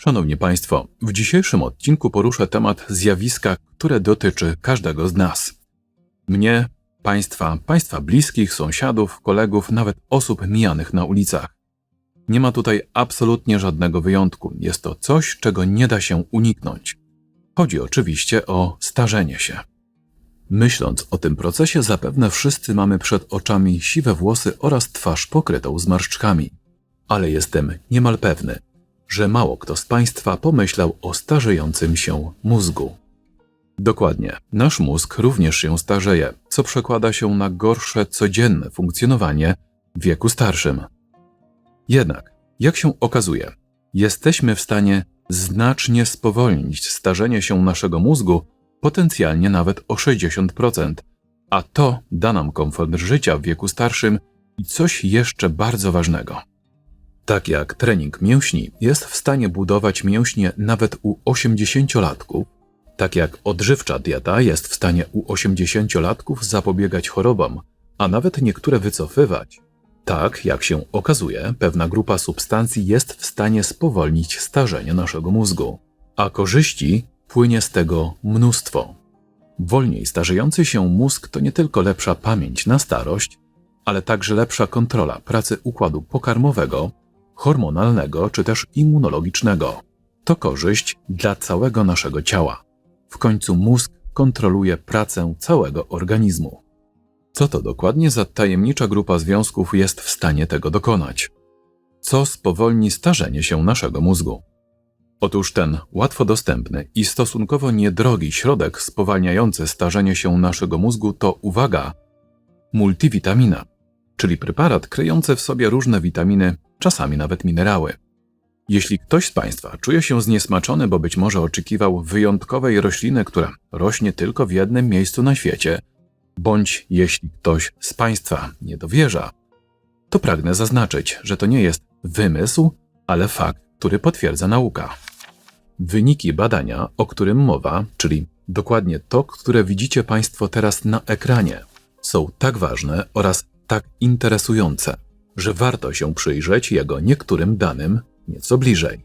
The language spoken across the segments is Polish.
Szanowni Państwo, w dzisiejszym odcinku poruszę temat zjawiska, które dotyczy każdego z nas. Mnie, Państwa, Państwa bliskich, sąsiadów, kolegów, nawet osób mijanych na ulicach. Nie ma tutaj absolutnie żadnego wyjątku. Jest to coś, czego nie da się uniknąć. Chodzi oczywiście o starzenie się. Myśląc o tym procesie, zapewne wszyscy mamy przed oczami siwe włosy oraz twarz pokrytą zmarszczkami. Ale jestem niemal pewny, że mało kto z Państwa pomyślał o starzejącym się mózgu. Dokładnie, nasz mózg również się starzeje, co przekłada się na gorsze codzienne funkcjonowanie w wieku starszym. Jednak, jak się okazuje, jesteśmy w stanie znacznie spowolnić starzenie się naszego mózgu, potencjalnie nawet o 60%, a to da nam komfort życia w wieku starszym i coś jeszcze bardzo ważnego. Tak jak trening mięśni jest w stanie budować mięśnie nawet u 80-latków, tak jak odżywcza dieta jest w stanie u 80-latków zapobiegać chorobom, a nawet niektóre wycofywać, tak jak się okazuje, pewna grupa substancji jest w stanie spowolnić starzenie naszego mózgu, a korzyści płynie z tego mnóstwo. Wolniej starzejący się mózg to nie tylko lepsza pamięć na starość, ale także lepsza kontrola pracy układu pokarmowego, hormonalnego czy też immunologicznego. To korzyść dla całego naszego ciała. W końcu mózg kontroluje pracę całego organizmu. Co to dokładnie za tajemnicza grupa związków jest w stanie tego dokonać? Co spowolni starzenie się naszego mózgu? Otóż ten łatwo dostępny i stosunkowo niedrogi środek spowalniający starzenie się naszego mózgu to uwaga multivitamina, czyli preparat kryjący w sobie różne witaminy, czasami nawet minerały. Jeśli ktoś z Państwa czuje się zniesmaczony, bo być może oczekiwał wyjątkowej rośliny, która rośnie tylko w jednym miejscu na świecie, bądź jeśli ktoś z Państwa nie dowierza, to pragnę zaznaczyć, że to nie jest wymysł, ale fakt, który potwierdza nauka. Wyniki badania, o którym mowa, czyli dokładnie to, które widzicie Państwo teraz na ekranie, są tak ważne oraz tak interesujące, że warto się przyjrzeć jego niektórym danym nieco bliżej.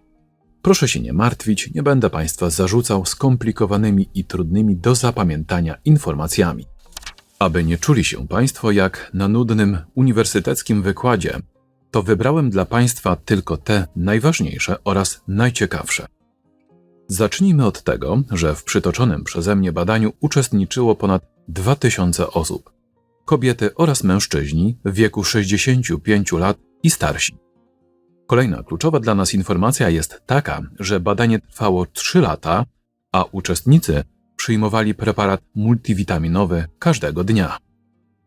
Proszę się nie martwić, nie będę Państwa zarzucał skomplikowanymi i trudnymi do zapamiętania informacjami. Aby nie czuli się Państwo jak na nudnym uniwersyteckim wykładzie, to wybrałem dla Państwa tylko te najważniejsze oraz najciekawsze. Zacznijmy od tego, że w przytoczonym przeze mnie badaniu uczestniczyło ponad 2000 osób. Kobiety oraz mężczyźni w wieku 65 lat i starsi. Kolejna kluczowa dla nas informacja jest taka, że badanie trwało 3 lata, a uczestnicy przyjmowali preparat multivitaminowy każdego dnia.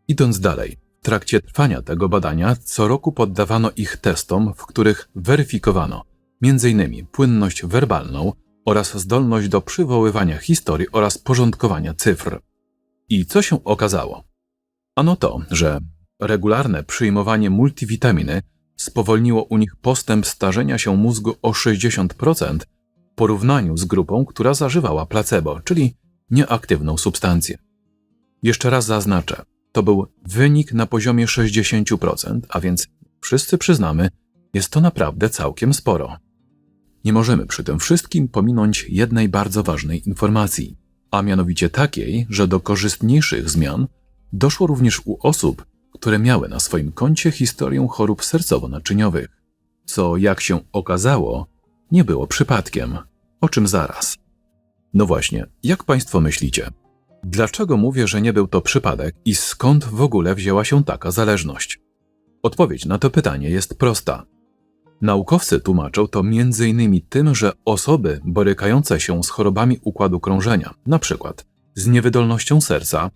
Idąc dalej, w trakcie trwania tego badania co roku poddawano ich testom, w których weryfikowano m.in. płynność werbalną oraz zdolność do przywoływania historii oraz porządkowania cyfr. I co się okazało? Ano to, że regularne przyjmowanie multivitaminy spowolniło u nich postęp starzenia się mózgu o 60% w porównaniu z grupą, która zażywała placebo, czyli nieaktywną substancję. Jeszcze raz zaznaczę, to był wynik na poziomie 60%, a więc wszyscy przyznamy, jest to naprawdę całkiem sporo. Nie możemy przy tym wszystkim pominąć jednej bardzo ważnej informacji, a mianowicie takiej, że do korzystniejszych zmian doszło również u osób, które miały na swoim koncie historię chorób sercowo-naczyniowych, co jak się okazało, nie było przypadkiem, o czym zaraz. No właśnie, jak Państwo myślicie? Dlaczego mówię, że nie był to przypadek i skąd w ogóle wzięła się taka zależność? Odpowiedź na to pytanie jest prosta. Naukowcy tłumaczą to m.in. tym, że osoby borykające się z chorobami układu krążenia, np. z niewydolnością serca,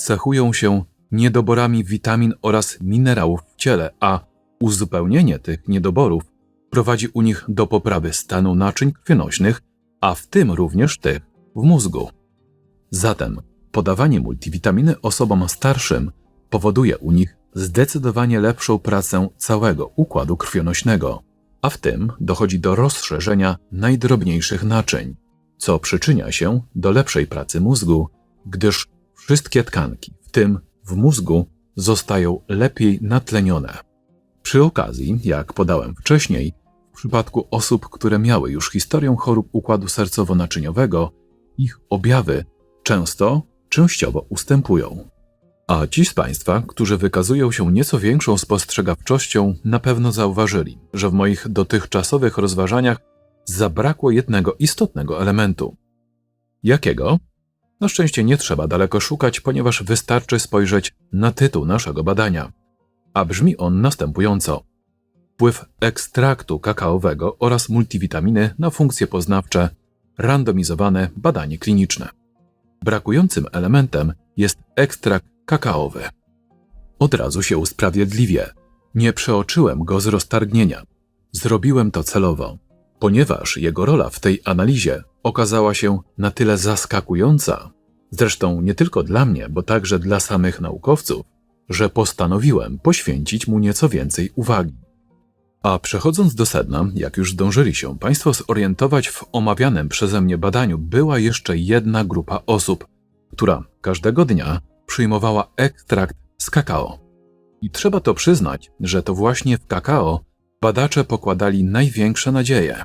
cechują się niedoborami witamin oraz minerałów w ciele, a uzupełnienie tych niedoborów prowadzi u nich do poprawy stanu naczyń krwionośnych, a w tym również tych w mózgu. Zatem podawanie multivitaminy osobom starszym powoduje u nich zdecydowanie lepszą pracę całego układu krwionośnego, a w tym dochodzi do rozszerzenia najdrobniejszych naczyń, co przyczynia się do lepszej pracy mózgu, gdyż wszystkie tkanki, w tym w mózgu, zostają lepiej natlenione. Przy okazji, jak podałem wcześniej, W przypadku osób, które miały już historię chorób układu sercowo-naczyniowego, ich objawy często, częściowo ustępują. A ci z Państwa, którzy wykazują się nieco większą spostrzegawczością, na pewno zauważyli, że w moich dotychczasowych rozważaniach zabrakło jednego istotnego elementu. Jakiego? Na szczęście nie trzeba daleko szukać, ponieważ wystarczy spojrzeć na tytuł naszego badania. A brzmi on następująco: Wpływ ekstraktu kakaowego oraz multivitaminy na funkcje poznawcze, randomizowane badanie kliniczne. Brakującym elementem jest ekstrakt kakaowy. Od razu się usprawiedliwię. Nie przeoczyłem go z roztargnienia. Zrobiłem to celowo, ponieważ jego rola w tej analizie okazała się na tyle zaskakująca, zresztą nie tylko dla mnie, bo także dla samych naukowców, że postanowiłem poświęcić mu nieco więcej uwagi. A przechodząc do sedna, jak już zdążyli się Państwo zorientować w omawianym przeze mnie badaniu, była jeszcze jedna grupa osób, która każdego dnia przyjmowała ekstrakt z kakao. I trzeba to przyznać, że to właśnie w kakao badacze pokładali największe nadzieje.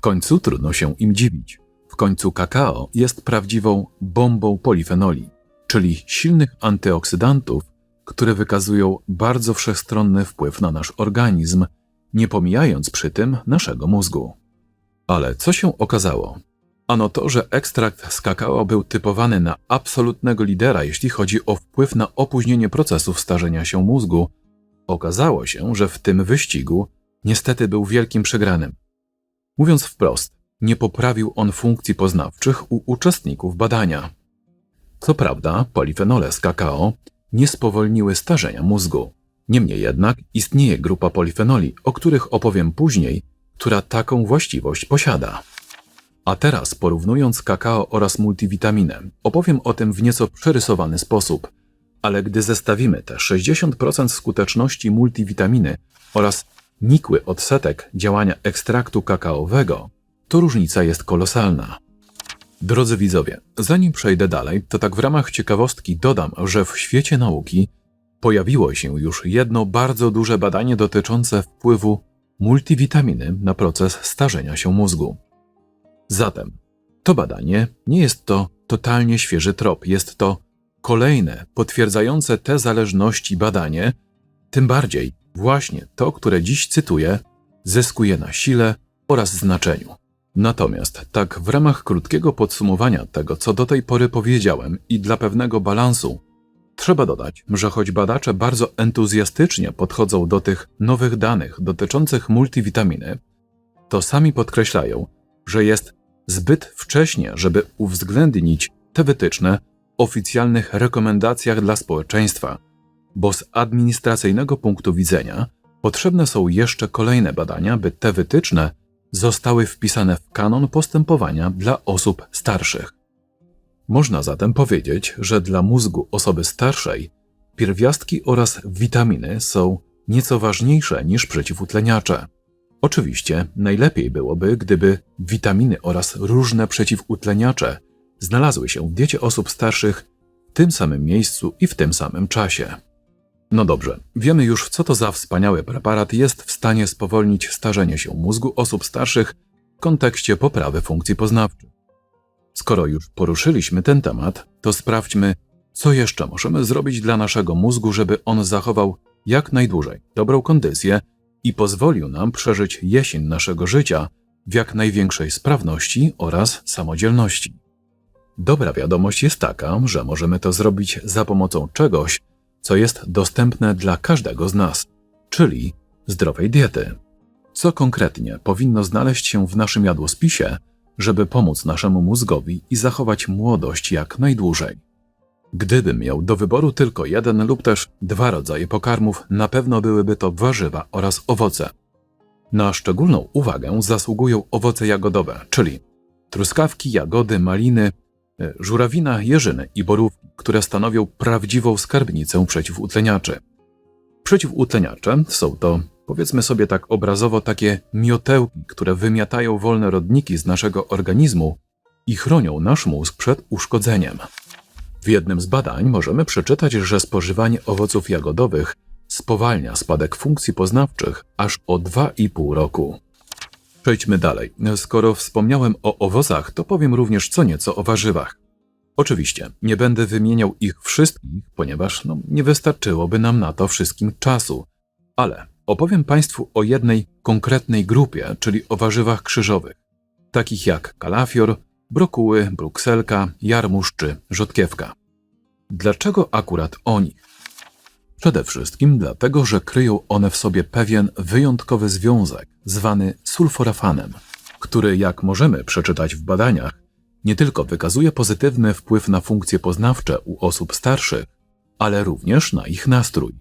W końcu trudno się im dziwić. W końcu kakao jest prawdziwą bombą polifenoli, czyli silnych antyoksydantów, które wykazują bardzo wszechstronny wpływ na nasz organizm, nie pomijając przy tym naszego mózgu. Ale co się okazało? Ano to, że ekstrakt z kakao był typowany na absolutnego lidera, jeśli chodzi o wpływ na opóźnienie procesów starzenia się mózgu, okazało się, że w tym wyścigu niestety był wielkim przegranym. Mówiąc wprost, nie poprawił on funkcji poznawczych u uczestników badania. Co prawda, polifenole z kakao nie spowolniły starzenia mózgu. Niemniej jednak istnieje grupa polifenoli, o których opowiem później, która taką właściwość posiada. A teraz, porównując kakao oraz multivitaminę, opowiem o tym w nieco przerysowany sposób, ale gdy zestawimy te 60% skuteczności multivitaminy oraz nikły odsetek działania ekstraktu kakaowego, to różnica jest kolosalna. Drodzy widzowie, zanim przejdę dalej, to tak w ramach ciekawostki dodam, że w świecie nauki pojawiło się już jedno bardzo duże badanie dotyczące wpływu multivitaminy na proces starzenia się mózgu. Zatem to badanie nie jest to totalnie świeży trop, jest to kolejne potwierdzające te zależności badanie, tym bardziej właśnie to, które dziś cytuję, zyskuje na sile oraz znaczeniu. Natomiast tak w ramach krótkiego podsumowania tego, co do tej pory powiedziałem i dla pewnego balansu, trzeba dodać, że choć badacze bardzo entuzjastycznie podchodzą do tych nowych danych dotyczących multivitaminy, to sami podkreślają, że jest zbyt wcześnie, żeby uwzględnić te wytyczne w oficjalnych rekomendacjach dla społeczeństwa, bo z administracyjnego punktu widzenia potrzebne są jeszcze kolejne badania, by te wytyczne zostały wpisane w kanon postępowania dla osób starszych. Można zatem powiedzieć, że dla mózgu osoby starszej pierwiastki oraz witaminy są nieco ważniejsze niż przeciwutleniacze. Oczywiście najlepiej byłoby, gdyby witaminy oraz różne przeciwutleniacze znalazły się w diecie osób starszych w tym samym miejscu i w tym samym czasie. No dobrze, wiemy już, co to za wspaniały preparat jest w stanie spowolnić starzenie się mózgu osób starszych w kontekście poprawy funkcji poznawczych. Skoro już poruszyliśmy ten temat, to sprawdźmy, co jeszcze możemy zrobić dla naszego mózgu, żeby on zachował jak najdłużej dobrą kondycję i pozwolił nam przeżyć jesień naszego życia w jak największej sprawności oraz samodzielności. Dobra wiadomość jest taka, że możemy to zrobić za pomocą czegoś, co jest dostępne dla każdego z nas, czyli zdrowej diety. Co konkretnie powinno znaleźć się w naszym jadłospisie, żeby pomóc naszemu mózgowi i zachować młodość jak najdłużej? Gdybym miał do wyboru tylko jeden lub też dwa rodzaje pokarmów, na pewno byłyby to warzywa oraz owoce. Na szczególną uwagę zasługują owoce jagodowe, czyli truskawki, jagody, maliny, żurawina, jeżyny i borówki, które stanowią prawdziwą skarbnicę przeciwutleniaczy. Przeciwutleniacze są to, powiedzmy sobie tak obrazowo, takie miotełki, które wymiatają wolne rodniki z naszego organizmu i chronią nasz mózg przed uszkodzeniem. W jednym z badań możemy przeczytać, że spożywanie owoców jagodowych spowalnia spadek funkcji poznawczych aż o 2,5 roku. Przejdźmy dalej. Skoro wspomniałem o owocach, to powiem również co nieco o warzywach. Oczywiście, nie będę wymieniał ich wszystkich, ponieważ no, nie wystarczyłoby nam na to wszystkim czasu, ale opowiem Państwu o jednej konkretnej grupie, czyli o warzywach krzyżowych, takich jak kalafior, brokuły, brukselka, jarmuż czy rzodkiewka. Dlaczego akurat o nich? Przede wszystkim dlatego, że kryją one w sobie pewien wyjątkowy związek, zwany sulforafanem, który, jak możemy przeczytać w badaniach, nie tylko wykazuje pozytywny wpływ na funkcje poznawcze u osób starszych, ale również na ich nastrój.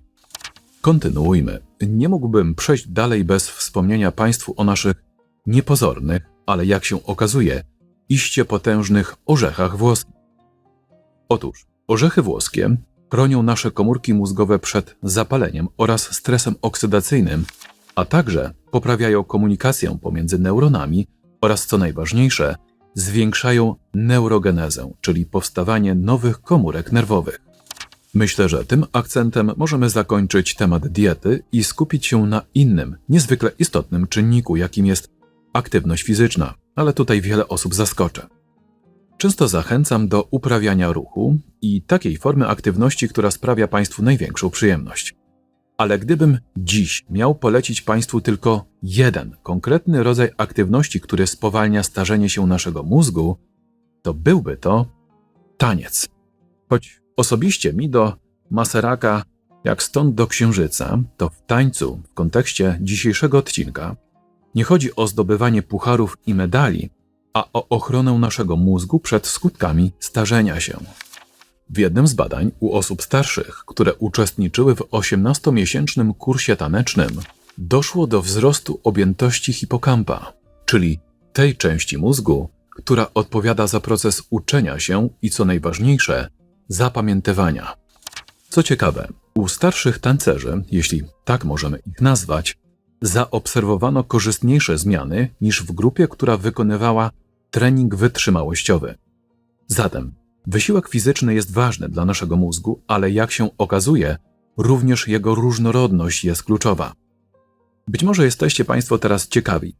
Kontynuujmy. Nie mógłbym przejść dalej bez wspomnienia Państwu o naszych niepozornych, ale jak się okazuje, iście potężnych orzechach włoskich. Otóż orzechy włoskie chronią nasze komórki mózgowe przed zapaleniem oraz stresem oksydacyjnym, a także poprawiają komunikację pomiędzy neuronami oraz, co najważniejsze, zwiększają neurogenezę, czyli powstawanie nowych komórek nerwowych. Myślę, że tym akcentem możemy zakończyć temat diety i skupić się na innym, niezwykle istotnym czynniku, jakim jest aktywność fizyczna, ale tutaj wiele osób zaskoczę. Często zachęcam do uprawiania ruchu i takiej formy aktywności, która sprawia Państwu największą przyjemność. Ale gdybym dziś miał polecić Państwu tylko jeden konkretny rodzaj aktywności, który spowalnia starzenie się naszego mózgu, to byłby to taniec. Choć osobiście mi do Maseraka, jak stąd do księżyca, to w tańcu, w kontekście dzisiejszego odcinka, nie chodzi o zdobywanie pucharów i medali, a o ochronę naszego mózgu przed skutkami starzenia się. W jednym z badań u osób starszych, które uczestniczyły w 18-miesięcznym kursie tanecznym, doszło do wzrostu objętości hipokampa, czyli tej części mózgu, która odpowiada za proces uczenia się i co najważniejsze, zapamiętywania. Co ciekawe, u starszych tancerzy, jeśli tak możemy ich nazwać, zaobserwowano korzystniejsze zmiany niż w grupie, która wykonywała trening wytrzymałościowy. Zatem wysiłek fizyczny jest ważny dla naszego mózgu, ale jak się okazuje, również jego różnorodność jest kluczowa. Być może jesteście Państwo teraz ciekawi,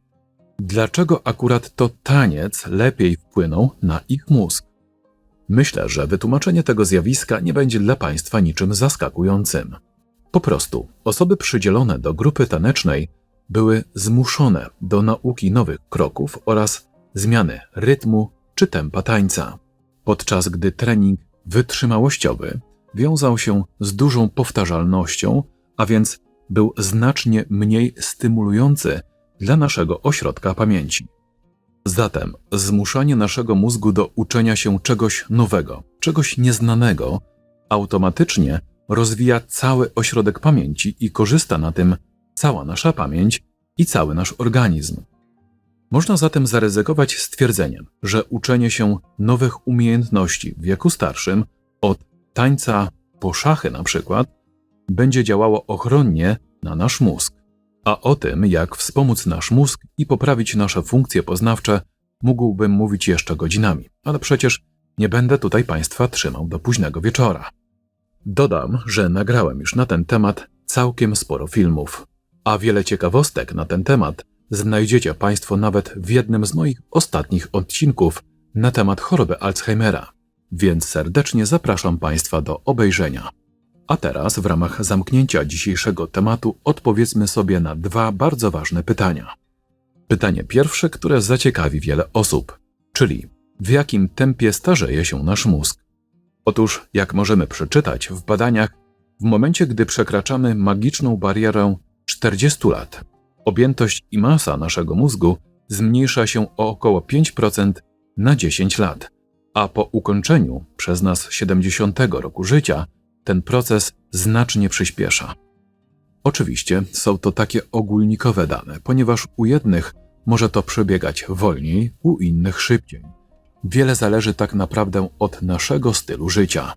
dlaczego akurat to taniec lepiej wpłynął na ich mózg. Myślę, że wytłumaczenie tego zjawiska nie będzie dla Państwa niczym zaskakującym. Po prostu osoby przydzielone do grupy tanecznej były zmuszone do nauki nowych kroków oraz zmiany rytmu czy tempa tańca, podczas gdy trening wytrzymałościowy wiązał się z dużą powtarzalnością, a więc był znacznie mniej stymulujący dla naszego ośrodka pamięci. Zatem zmuszanie naszego mózgu do uczenia się czegoś nowego, czegoś nieznanego, automatycznie rozwija cały ośrodek pamięci i korzysta na tym cała nasza pamięć i cały nasz organizm. Można zatem zaryzykować stwierdzeniem, że uczenie się nowych umiejętności w wieku starszym, od tańca po szachy na przykład, będzie działało ochronnie na nasz mózg. A o tym, jak wspomóc nasz mózg i poprawić nasze funkcje poznawcze, mógłbym mówić jeszcze godzinami, ale przecież nie będę tutaj Państwa trzymał do późnego wieczora. Dodam, że nagrałem już na ten temat całkiem sporo filmów, a wiele ciekawostek na ten temat znajdziecie Państwo nawet w jednym z moich ostatnich odcinków na temat choroby Alzheimera, więc serdecznie zapraszam Państwa do obejrzenia. A teraz, w ramach zamknięcia dzisiejszego tematu, odpowiedzmy sobie na dwa bardzo ważne pytania. Pytanie pierwsze, które zaciekawi wiele osób, czyli w jakim tempie starzeje się nasz mózg? Otóż, jak możemy przeczytać w badaniach, w momencie, gdy przekraczamy magiczną barierę 40 lat, objętość i masa naszego mózgu zmniejsza się o około 5% na 10 lat, a po ukończeniu przez nas 70 roku życia ten proces znacznie przyspiesza. Oczywiście są to takie ogólnikowe dane, ponieważ u jednych może to przebiegać wolniej, u innych szybciej. Wiele zależy tak naprawdę od naszego stylu życia.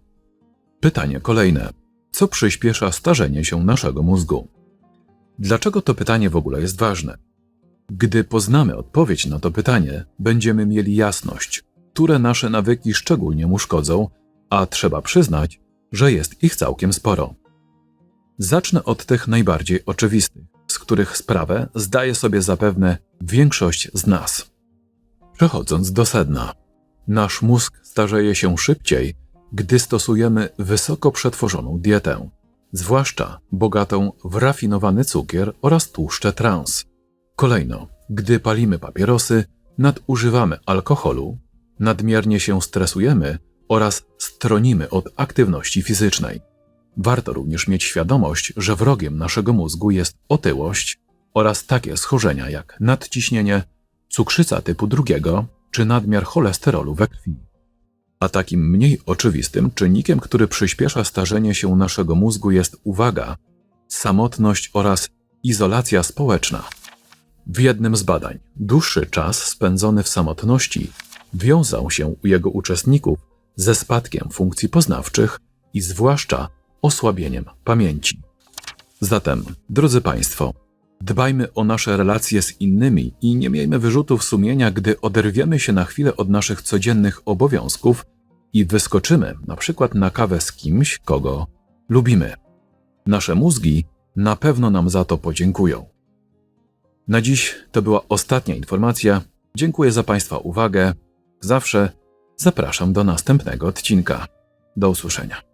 Pytanie kolejne: co przyspiesza starzenie się naszego mózgu? Dlaczego to pytanie w ogóle jest ważne? Gdy poznamy odpowiedź na to pytanie, będziemy mieli jasność, które nasze nawyki szczególnie mu szkodzą, a trzeba przyznać, że jest ich całkiem sporo. Zacznę od tych najbardziej oczywistych, z których sprawę zdaje sobie zapewne większość z nas. Przechodząc do sedna. Nasz mózg starzeje się szybciej, gdy stosujemy wysoko przetworzoną dietę, zwłaszcza bogatą w rafinowany cukier oraz tłuszcze trans. Kolejno, gdy palimy papierosy, nadużywamy alkoholu, nadmiernie się stresujemy oraz stronimy od aktywności fizycznej. Warto również mieć świadomość, że wrogiem naszego mózgu jest otyłość oraz takie schorzenia jak nadciśnienie, cukrzyca typu drugiego czy nadmiar cholesterolu we krwi. A takim mniej oczywistym czynnikiem, który przyspiesza starzenie się naszego mózgu jest uwaga, samotność oraz izolacja społeczna. W jednym z badań dłuższy czas spędzony w samotności wiązał się u jego uczestników ze spadkiem funkcji poznawczych i zwłaszcza osłabieniem pamięci. Zatem, drodzy Państwo, dbajmy o nasze relacje z innymi i nie miejmy wyrzutów sumienia, gdy oderwiemy się na chwilę od naszych codziennych obowiązków i wyskoczymy na przykład na kawę z kimś, kogo lubimy. Nasze mózgi na pewno nam za to podziękują. Na dziś to była ostatnia informacja. Dziękuję za Państwa uwagę. Zawsze zapraszam do następnego odcinka. Do usłyszenia.